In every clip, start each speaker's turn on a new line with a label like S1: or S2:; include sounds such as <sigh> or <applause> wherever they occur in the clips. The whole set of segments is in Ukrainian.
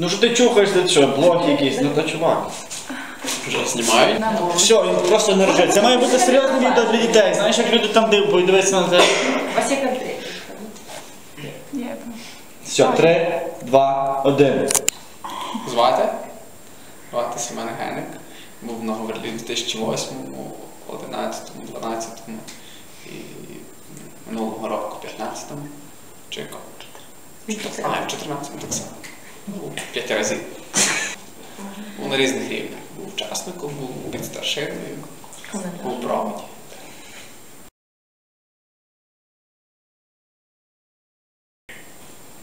S1: Ну що ти чухаєш, ти що, блог якийсь, ну то чувак.
S2: Вже знімають.
S1: Все, він просто не ржить. Це має бути серйозне відео для дітей. Знаєш, як люди там дивляться, дивитися на те.
S3: У вас є контроль.
S1: Все, три, два, один.
S2: Звати? Звати Семен Геник. Був на Говерлі в 2008, 11, 12 і минулого року 15-му. Чи якому? А, в 14-му так само. П'ять разів. Був на різних рівнях. Був учасником, був під старшиною, був в проводі.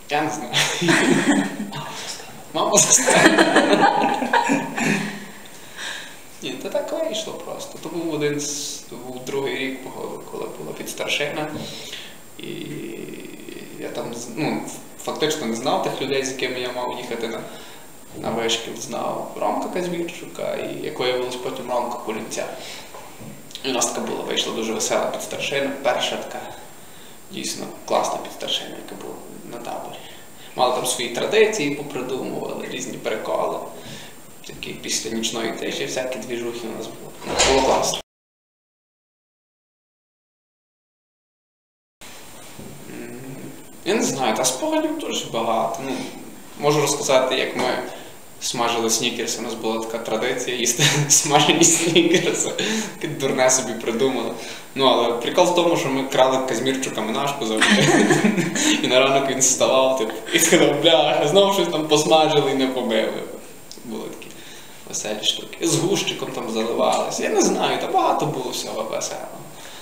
S2: Я не знаю. Мама сестра. Ні, то так вийшло просто. То був один з був другий рік, коли була підстаршина. І я там ну, фактично не знав тих людей, з якими я мав їхати на, на вишкіл. Знав Ромка Казмірчука і як виявилось потім Ромка Кулінця. І у нас така була, вийшла дуже весела підстаршина, перша така дійсно класна підстаршина, яка була на таборі. Мали там свої традиції, попридумували, різні приколи. Такі після нічної тиші, всякі двіжухи у нас було. Було класно. Я не знаю, та спогадів дуже багато. Ну, можу розказати, як ми смажили снікерси. У нас була така традиція їсти <laughs> смажені снікерси. Таке дурне собі придумали. Ну, але прикол в тому, що ми крали Казмірчука Минашку завжди. <laughs> І на ранок він вставав, типу, і сказав, бля, знову щось там посмажили і не побили. Були такі веселі штуки. З гущиком там заливалися. Я не знаю, та багато було всього веселого.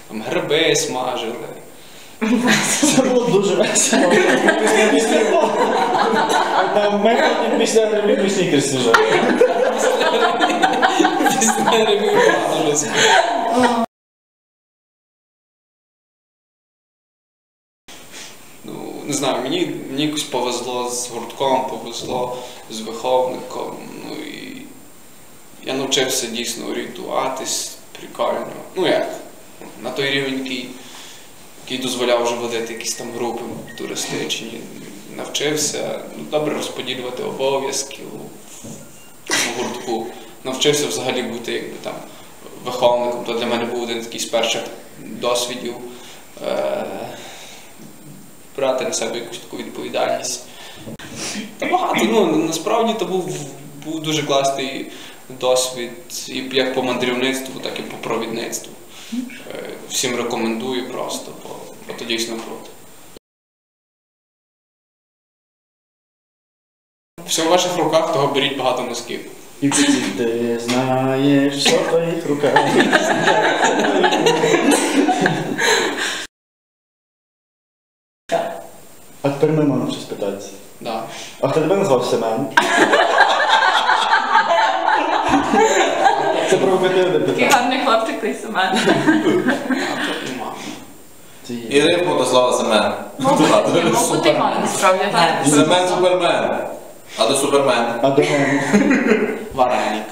S2: Там гриби смажили.
S1: Це було дуже весело. Ми потім після ревію снікерсі вже.
S2: Після смішно. Ну, не знаю, мені, мені якось повезло з гуртком, повезло з виховником. Ну і я навчився дійсно орієнтуватись прикольно. Ну як, на той рівень, який, який дозволяв вже водити якісь там групи туристичні. Навчився ну, добре розподілювати обов'язки у, гуртку. Навчився взагалі бути якби там виховником. То для мене був один такий з перших досвідів. Е- брати на себе якусь таку відповідальність. Та багато. Ну, насправді то був, був дуже класний досвід і як по мандрівництву, так і по провідництву. Е, Всім рекомендую просто, то дійсно круто. Все в ваших руках, того беріть багато носків.
S1: І ти знаєш, що в твоїх руках. А тепер ми можемо щось питатися.
S2: Да.
S1: А хто тебе назвав Семен? Це провокативне
S3: Такий
S1: питання.
S3: гарний хлопчик, той Семен.
S4: І рибку дослала Семен. <laughs>
S3: Мов бути гарно, насправді, так.
S4: Семен Супермен. А до Супермен.
S1: А до мене? <laughs>
S2: Вареник.